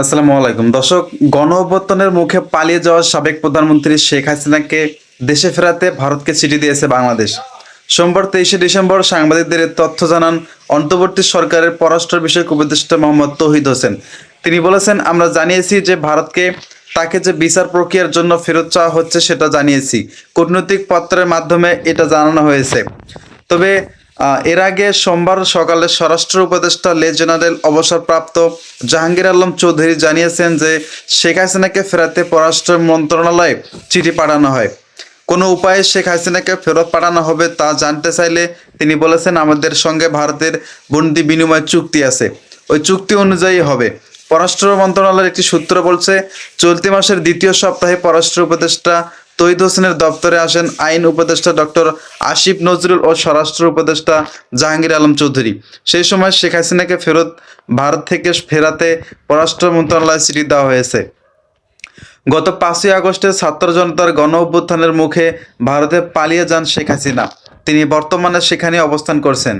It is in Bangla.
আসসালামু আলাইকুম। দর্শক গণ অভ্যর্থনের মুখে পালিয়ে যাওয়া সাবেক প্রধানমন্ত্রী শেখ হাসিনাকে দেশে ফেরাতে ভারতকে চিঠি দিয়েছে বাংলাদেশ। সোমবার তেইশে ডিসেম্বর সাংবাদিকদের তথ্য জানান অন্তর্বর্তী সরকারের পররাষ্ট্র বিষয়ক উপদেষ্টা মোহাম্মদ তৌহিদ হোসেন। তিনি বলেছেন, আমরা জানিয়েছি যে ভারতকে তাকে যে বিচার প্রক্রিয়ার জন্য ফেরত চাওয়া হচ্ছে সেটা জানিয়েছি। কূটনৈতিক পত্রের মাধ্যমে এটা জানানো হয়েছে। তবে এর আগে সোমবার সকালে স্বরাষ্ট্র উপদেষ্টা লে জেনারেল অবসরপ্রাপ্ত জাহাঙ্গীর আলম চৌধুরী জানিয়েছেন যে শেখ হাসিনাকে ফেরাতে পররাষ্ট্র মন্ত্রণালয়ে চিঠি পাঠানো হয়। কোনো উপায়ে শেখ হাসিনাকে ফেরত পাঠানো হবে তা জানতে চাইলে তিনি বলেছেন, আমাদের সঙ্গে ভারতের বন্দি বিনিময় চুক্তি আছে। ওই চুক্তি অনুযায়ী হবে। পররাষ্ট্র মন্ত্রণালয়ের একটি সূত্র বলছে, চলতি মাসের দ্বিতীয় সপ্তাহে পররাষ্ট্র উপদেষ্টা তৈদ হোসেনের দপ্তরে আসেন আইন উপদেষ্টা ডক্টর আসিফ নজরুল ও স্বরাষ্ট্র উপদেষ্টা জাহাঙ্গীর আলম চৌধুরী। সেই সময় শেখ হাসিনাকে ফেরত ভারত থেকে ফেরাতে পররাষ্ট্র মন্ত্রণালয়ে চিঠি দেওয়া হয়েছে। গত পাঁচই আগস্টে ছাত্র জনতার গণ অভ্যুত্থানের মুখে ভারতে পালিয়ে যান শেখ হাসিনা। তিনি বর্তমানে সেখানে অবস্থান করছেন।